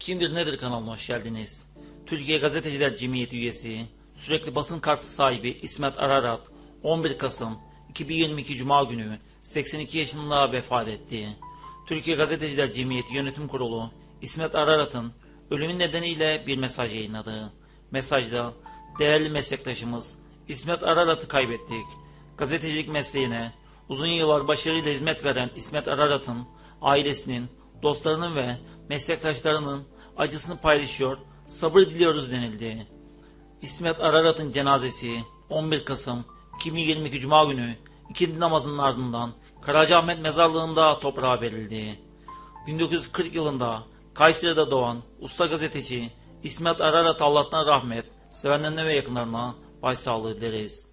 Kimdir Nedir kanalına hoş geldiniz. Türkiye Gazeteciler Cemiyeti üyesi, sürekli basın kartı sahibi İsmet Ararat 11 Kasım 2022 Cuma günü 82 yaşında vefat etti. Türkiye Gazeteciler Cemiyeti Yönetim Kurulu İsmet Ararat'ın ölümü nedeniyle bir mesaj yayınladı. Mesajda değerli meslektaşımız İsmet Ararat'ı kaybettik. Gazetecilik mesleğine uzun yıllar başarıyla hizmet veren İsmet Ararat'ın ailesinin, dostlarının ve meslektaşlarının acısını paylaşıyor, sabır diliyoruz denildi. İsmet Ararat'ın cenazesi 11 Kasım 2022 Cuma günü ikindi namazının ardından Karacaahmet mezarlığında toprağa verildi. 1940 yılında Kayseri'de doğan usta gazeteci İsmet Ararat Allah'tan rahmet, sevenlerine ve yakınlarına başsağlığı dileriz.